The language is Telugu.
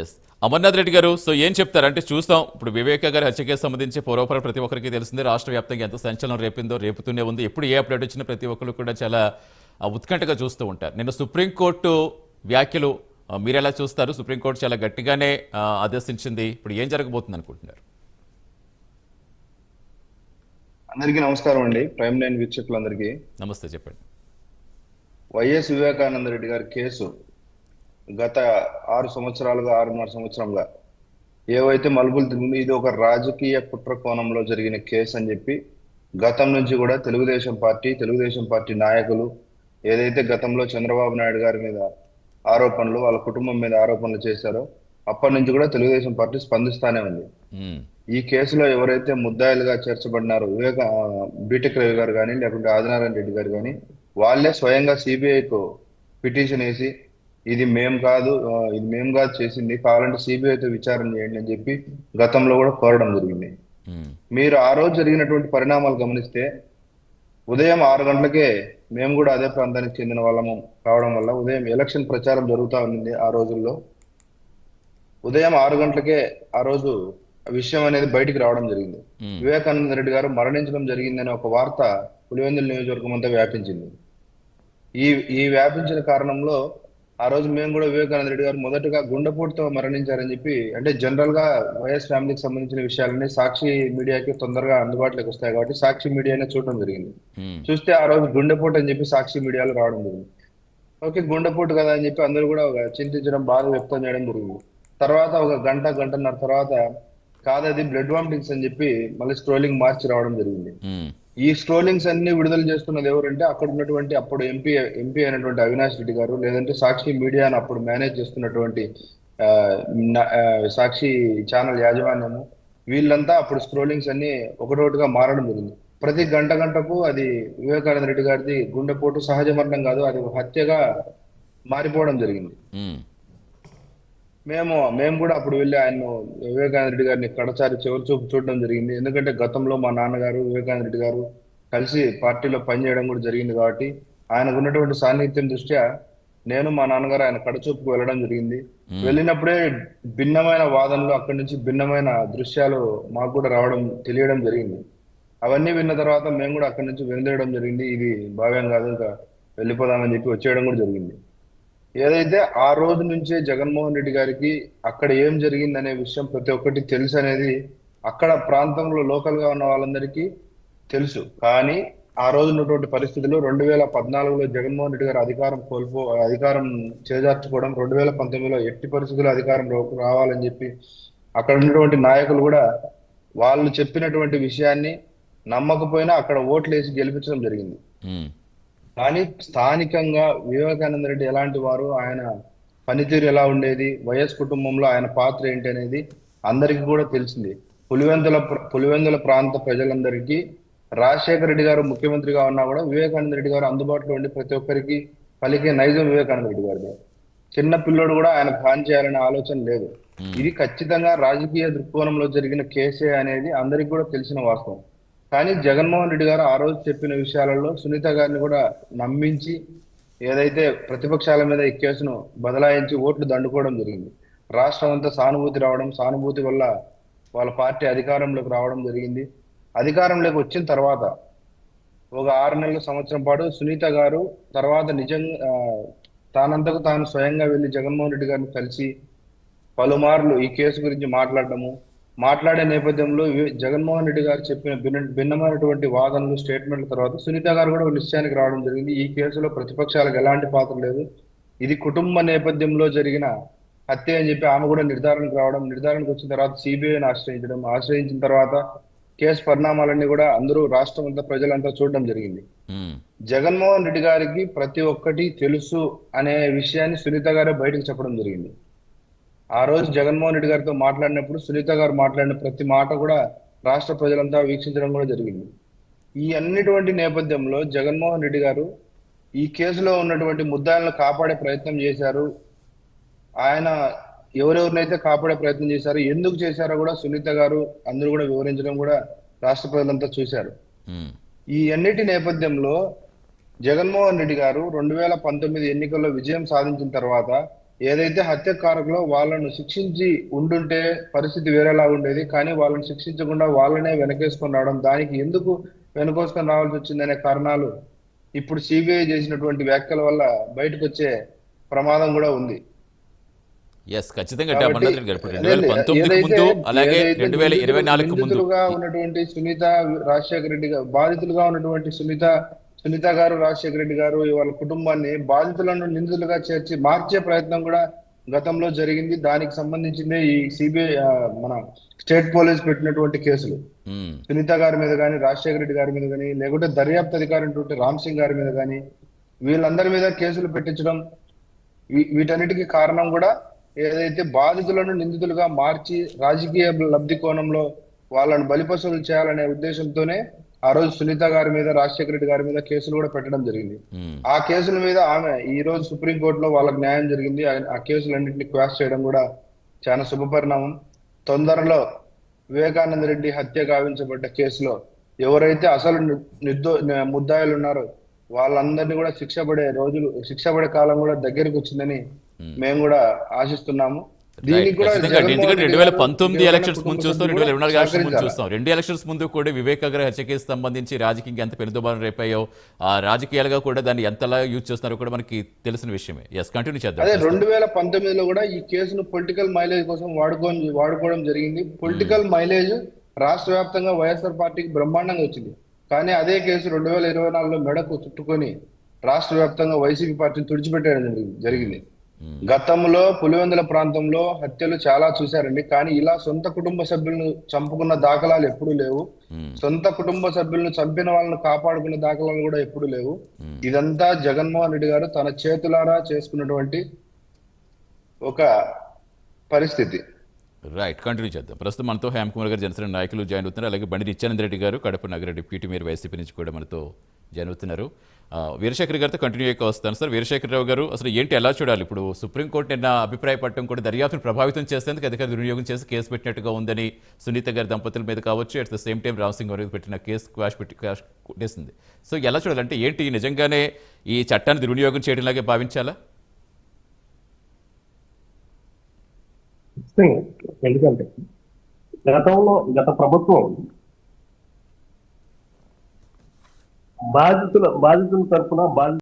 ఎస్ అమర్నాథ్ రెడ్డి గారు సో ఏం చెప్తారు అంటే చూస్తాం. ఇప్పుడు వివేక గారి హత్య కేసు సంబంధించి పూర్వపర ప్రతి ఒక్కరికి తెలిసిందే. రాష్ట్ర వ్యాప్తంగా ఎంత సంచలనం రేపిందో రేపుతూనే ఉంది. ఎప్పుడు ఏ అప్డేట్ వచ్చినా ప్రతి ఒక్కరు కూడా చాలా ఉత్కంఠగా చూస్తూ ఉంటారు. నిన్న సుప్రీంకోర్టు వ్యాఖ్యలు మీరు ఎలా చూస్తారు? సుప్రీంకోర్టు చాలా గట్టిగానే ఆదేశించింది. ఇప్పుడు ఏం జరగబోతుంది అనుకుంటున్నారు? అందరికీ నమస్కారం అండి. ప్రైమ్ లైన్ వీక్షకులందరికీ. నమస్తే చెప్పండి. వైఎస్ వివేకానంద రెడ్డి గారి కేసు గత ఆరు సంవత్సరాలుగా ఆరున్నర సంవత్సరంగా ఏవైతే మలుపులు తిరిగిందో ఇది ఒక రాజకీయ కుట్ర కోణంలో జరిగిన కేసు అని చెప్పి గతం నుంచి కూడా తెలుగుదేశం పార్టీ తెలుగుదేశం పార్టీ నాయకులు ఏదైతే గతంలో చంద్రబాబు నాయుడు గారి మీద ఆరోపణలు వాళ్ళ కుటుంబం మీద ఆరోపణలు చేశారో అప్పటి నుంచి కూడా తెలుగుదేశం పార్టీ స్పందిస్తానే ఉంది. ఈ కేసులో ఎవరైతే ముద్దాయిలుగా చేర్చబడినారో వివేక బీటెక్ రవి గారు కానీ లేకుంటే ఆదినారాయణ రెడ్డి గారు కానీ వాళ్ళే స్వయంగా సిబిఐకు పిటిషన్ వేసి ఇది మేం కాదు ఇది మేం కాదు చేసింది. కావాలంటే సిబిఐతో విచారణ చేయండి అని చెప్పి గతంలో కూడా కోరడం జరిగింది. మీరు ఆ రోజు జరిగినటువంటి పరిణామాలు గమనిస్తే ఉదయం ఆరు గంటలకే మేము కూడా అదే ప్రాంతానికి చెందిన వాళ్ళము కావడం వల్ల ఉదయం ఎలక్షన్ ప్రచారం జరుగుతూ ఉంది ఆ రోజుల్లో. ఉదయం ఆరు గంటలకే ఆ రోజు విషయం అనేది బయటికి రావడం జరిగింది. వివేకానంద రెడ్డి గారు మరణించడం జరిగిందనే ఒక వార్త పులివెందుల నియోజకవర్గం అంతా వ్యాపించింది. ఈ ఈ వ్యాపించిన కారణంలో ఆ రోజు మేము కూడా వివేకానంద రెడ్డి గారు మొదటగా గుండెపోటుతో మరణించారని చెప్పి అంటే జనరల్గా వైఎస్ ఫ్యామిలీకి సంబంధించిన విషయాలన్నీ సాక్షి మీడియాకి తొందరగా అందుబాటులోకి వస్తాయి కాబట్టి సాక్షి మీడియానే చూడడం జరిగింది. చూస్తే ఆ రోజు గుండెపోటు అని చెప్పి సాక్షి మీడియాలో రావడం జరిగింది ఓకే గుండెపోటు కదా అని చెప్పి అందరూ కూడా ఒక చింతించడం బాధ వ్యక్తం చేయడం జరిగింది తర్వాత ఒక గంట గంటన్నర తర్వాత కాదు అది బ్లడ్ వామిటింగ్స్ అని చెప్పి మళ్ళీ స్క్రోలింగ్ మార్చి రావడం జరిగింది. ఈ స్ట్రోలింగ్స్ అన్ని విడుదల చేస్తున్నది ఎవరంటే అక్కడ ఉన్నటువంటి అప్పుడు ఎంపీ ఎంపీ అయినటువంటి అవినాష్ రెడ్డి గారు లేదంటే సాక్షి మీడియాను అప్పుడు మేనేజ్ చేస్తున్నటువంటి సాక్షి ఛానల్ యాజమాన్యము వీళ్ళంతా అప్పుడు స్క్రోలింగ్స్ అన్ని ఒకటోటిగా మారడం జరిగింది. ప్రతి గంట గంటకు అది వివేకానంద రెడ్డి గారిది గుండెపోటు సహజ మరణం కాదు అది ఒక హత్యగా మారిపోవడం జరిగింది. మ్మ్. మేము కూడా అప్పుడు వెళ్ళి ఆయన వివేకానంద రెడ్డి గారిని కడచారి చివరి చూపు చూడడం జరిగింది. ఎందుకంటే గతంలో మా నాన్నగారు వివేకానంద రెడ్డి గారు కలిసి పార్టీలో పనిచేయడం కూడా జరిగింది కాబట్టి ఆయనకు ఉన్నటువంటి సాన్నిహిత్యం దృష్ట్యా నేను మా నాన్నగారు ఆయన కడచూపుకు వెళ్ళడం జరిగింది. వెళ్ళినప్పుడే భిన్నమైన వాదనలు అక్కడి నుంచి భిన్నమైన దృశ్యాలు మాకు కూడా రావడం తెలియడం జరిగింది. అవన్నీ విన్న తర్వాత మేము కూడా అక్కడి నుంచి వెనుదేయడం జరిగింది. ఇది భావ్యం కాదు ఇంకా వెళ్ళిపోదామని చెప్పి వచ్చేయడం కూడా జరిగింది. ఏదైతే ఆ రోజు నుంచే జగన్మోహన్ రెడ్డి గారికి అక్కడ ఏం జరిగింది అనే విషయం ప్రతి ఒక్కటి తెలుసు అనేది అక్కడ ప్రాంతంలో లోకల్గా ఉన్న వాళ్ళందరికీ తెలుసు. కానీ ఆ రోజు ఉన్నటువంటి పరిస్థితులు రెండు వేల పద్నాలుగులో జగన్మోహన్ రెడ్డి గారు అధికారం కోల్పో అధికారం చేజార్చుకోవడం రెండు వేల పంతొమ్మిదిలో ఎట్టి పరిస్థితుల్లో అధికారం రావాలని చెప్పి అక్కడ ఉన్నటువంటి నాయకులు కూడా వాళ్ళు చెప్పినటువంటి విషయాన్ని నమ్మకపోయినా అక్కడ ఓట్లు వేసి గెలిపించడం జరిగింది. కానీ స్థానికంగా వివేకానంద రెడ్డి ఎలాంటి వారు? ఆయన పనితీరు ఎలా ఉండేది? వైఎస్ కుటుంబంలో ఆయన పాత్ర ఏంటి అనేది అందరికీ కూడా తెలిసింది. పులివెందుల పులివెందుల ప్రాంత ప్రజలందరికీ రాజశేఖర రెడ్డి గారు ముఖ్యమంత్రిగా ఉన్నా కూడా వివేకానంద రెడ్డి గారు అందుబాటులో ఉండి ప్రతి ఒక్కరికి పలికే నైజం వివేకానంద రెడ్డి గారిది. చిన్న పిల్లోడు కూడా ఆయన హాని చేయాలనే ఆలోచన లేదు. ఇది ఖచ్చితంగా రాజకీయ దృక్కోణంలో జరిగిన కేసే అనేది అందరికి కూడా తెలిసిన వాస్తవం. కానీ జగన్మోహన్ రెడ్డి గారు ఆ రోజు చెప్పిన విషయాలలో సునీత గారిని కూడా నమ్మించి ఏదైతే ప్రతిపక్షాల మీద ఈ కేసును బదలాయించి ఓట్లు దండుకోవడం జరిగింది. రాష్ట్రం అంతా సానుభూతి రావడం సానుభూతి వల్ల వాళ్ళ పార్టీ అధికారంలోకి రావడం జరిగింది. అధికారంలోకి వచ్చిన తర్వాత ఒక ఆరు నెలల సంవత్సరం పాటు సునీత గారు తర్వాత నిజంగా తానంతకు తాను స్వయంగా వెళ్ళి జగన్మోహన్ రెడ్డి గారిని కలిసి పలుమార్లు ఈ కేసు గురించి మాట్లాడడము మాట్లాడే నేపథ్యంలో జగన్మోహన్ రెడ్డి గారు చెప్పిన భిన్న భిన్నమైనటువంటి వాదనలు స్టేట్మెంట్ల తర్వాత సునీత గారు కూడా ఒక నిశ్చయానికి రావడం జరిగింది. ఈ కేసులో ప్రతిపక్షాలకు ఎలాంటి పాత్ర లేదు. ఇది కుటుంబ నేపథ్యంలో జరిగిన హత్య అని చెప్పి ఆమె కూడా నిర్ధారణకు రావడం నిర్ధారణకు వచ్చిన తర్వాత సిబిఐని ఆశ్రయించడం ఆశ్రయించిన తర్వాత కేసు పరిణామాలన్నీ కూడా అందరూ రాష్ట్రం అంతా ప్రజలంతా చూడడం జరిగింది. జగన్మోహన్ రెడ్డి గారికి ప్రతి ఒక్కటి తెలుసు అనే విషయాన్ని సునీత గారే బయటకు చెప్పడం జరిగింది. ఆ రోజు జగన్మోహన్ రెడ్డి గారితో మాట్లాడినప్పుడు సునీత గారు మాట్లాడిన ప్రతి మాట కూడా రాష్ట్ర ప్రజలంతా వీక్షించడం కూడా జరిగింది. ఈ అన్నిటువంటి నేపథ్యంలో జగన్మోహన్ రెడ్డి గారు ఈ కేసులో ఉన్నటువంటి ముద్దాలను కాపాడే ప్రయత్నం చేశారు. ఆయన ఎవరెవరినైతే కాపాడే ప్రయత్నం చేశారో ఎందుకు చేశారో కూడా సునీత గారు అందరూ కూడా వివరించడం కూడా రాష్ట్ర ప్రజలంతా చూశారు. ఈ అన్నిటి నేపథ్యంలో జగన్మోహన్ రెడ్డి గారు రెండు వేల పంతొమ్మిది ఎన్నికల్లో విజయం సాధించిన తర్వాత ఏదైతే హత్యకారకులో వాళ్ళను శిక్షించి ఉండుంటే పరిస్థితి వేరేలా ఉండేది కానీ వాళ్ళని శిక్షించకుండా వాళ్ళనే వెనకేసుకొని రావడం దానికి ఎందుకు వెనకేసుకొని రావాల్సి వచ్చిందనే కారణాలు ఇప్పుడు సిబిఐ చేసినటువంటి వ్యాఖ్యల వల్ల బయటకు వచ్చే ప్రమాదం కూడా ఉంది. ఎస్ ఖచ్చితంగా ముందు అలాగే రెండు వేల ఇరవై ఉన్నటువంటి సునీత రాజశేఖర రెడ్డి బాధితులుగా ఉన్నటువంటి సునీత సునీత గారు రాజశేఖర రెడ్డి గారు వాళ్ళ కుటుంబాన్ని బాధితులను నిందితులుగా చేర్చి మార్చే ప్రయత్నం కూడా గతంలో జరిగింది. దానికి సంబంధించిందే ఈ సిబిఐ మన స్టేట్ పోలీస్ పెట్టినటువంటి కేసులు. సునీత గారి మీద కానీ రాజశేఖర రెడ్డి గారి మీద కానీ లేకుంటే దర్యాప్తు అధికారి రామ్ సింగ్ గారి మీద కానీ వీళ్ళందరి మీద కేసులు పెట్టించడం వీటన్నిటికీ కారణం కూడా ఏదైతే బాధితులను నిందితులుగా మార్చి రాజకీయ లబ్ధి కోణంలో వాళ్ళను బలిపశువులు చేయాలనే ఉద్దేశంతోనే ఆ రోజు సునీత గారి మీద రాజశేఖర రెడ్డి గారి మీద కేసులు కూడా పెట్టడం జరిగింది. ఆ కేసుల మీద ఆమె ఈ రోజు సుప్రీంకోర్టులో వాళ్ళకి న్యాయం జరిగింది. ఆ- కేసులన్నింటినీ క్వాష్ చేయడం కూడా చాలా శుభపరిణామం. తొందరలో వివేకానంద రెడ్డి హత్య గావించబడ్డ కేసులో ఎవరైతే అసలు నిర్దో ముద్దాయిలు ఉన్నారో వాళ్ళందరినీ కూడా శిక్ష పడే రోజులు శిక్ష పడే కాలం కూడా దగ్గరికి వచ్చిందని మేము కూడా ఆశిస్తున్నాము. ఎందుకంటే రెండు వేల పంతొమ్మిది ఎలక్షన్స్ ముందు చూస్తాం రెండు వేల ఇరవై నాలుగు ఎలక్షన్స్ ముందు. చూస్తాం. రెండు ఎలక్షన్స్ ముందు కూడా వివేక్ అగ్ర హత్య కేసు సంబంధించి రాజకీయంగా ఎంత పెనుదుబారం రేపాయో ఆ రాజకీయాలుగా కూడా దాన్ని ఎంతలా యూజ్ చేస్తున్నారో కూడా మనకి తెలిసిన విషయమే. ఎస్ కంటిన్యూ చేద్దాం. అదే రెండు వేల పంతొమ్మిదిలో కూడా ఈ కేసును పొలిటికల్ మైలేజ్ కోసం వాడుకో వాడుకోవడం జరిగింది. పొలిటికల్ మైలేజ్ రాష్ట్ర వ్యాప్తంగా వైఎస్ఆర్ పార్టీకి బ్రహ్మాండంగా వచ్చింది. కానీ అదే కేసు రెండు వేల ఇరవై నాలుగులో మెడకు చుట్టుకొని రాష్ట్ర వ్యాప్తంగా వైసీపీ పార్టీని తుడిచిపెట్టడం జరిగింది. గతంలో పులివెందుల ప్రాంతంలో హత్యలు చాలా చూశారండి. కానీ ఇలా సొంత కుటుంబ సభ్యులను చంపుకున్న దాఖలాలు ఎప్పుడూ లేవు. ఉమ్, సొంత కుటుంబ సభ్యులను చంపిన వాళ్ళని కాపాడుకున్న దాఖలాలు కూడా ఎప్పుడు లేవు. ఇదంతా జగన్మోహన్ రెడ్డి గారు తన చేతులారా చేసుకున్నటువంటి ఒక పరిస్థితి. రైట్ కంటిన్యూ చేద్దాం. ప్రస్తుతం మనతో హేమ్ కుమార్ గారు జనసేన నాయకులు జాయిన్ అవుతున్నారు. అలాగే బండి నిత్యానంద రెడ్డి గారు కడప నగర డిప్యూటీ మేయర్ వైసీపీ నుంచి కూడా మనతో జాయిన్ అవుతున్నారు వీరశేఖర్ గారితో కంటిన్యూ అయ్యి వస్తాను సార్. వీరశేఖరరావు గారు అసలు ఏంటి ఎలా చూడాలి? ఇప్పుడు సుప్రీంకోర్టు నిన్న అభిప్రాయపడటం కూడా దర్యాప్తును ప్రభావితం చేసేందుకు అధికార దుర్వినియోగం చేసి కేసు పెట్టినట్టుగా ఉందని సునీత గారి దంపతుల మీద కావచ్చు at the same time Ram Singh గారి పెట్టిన కేసు క్వాష్ పెట్టి క్వాష్ కొట్టేసింది. సో ఎలా చూడాలంటే ఏంటి నిజంగానే ఈ చట్టాన్ని దుర్వినియోగం చేయడంలాగే భావించాలా? ఎందుకంటే గతంలో గత ప్రభుత్వం బాధితుల బాధితుల తరఫున బాధితుల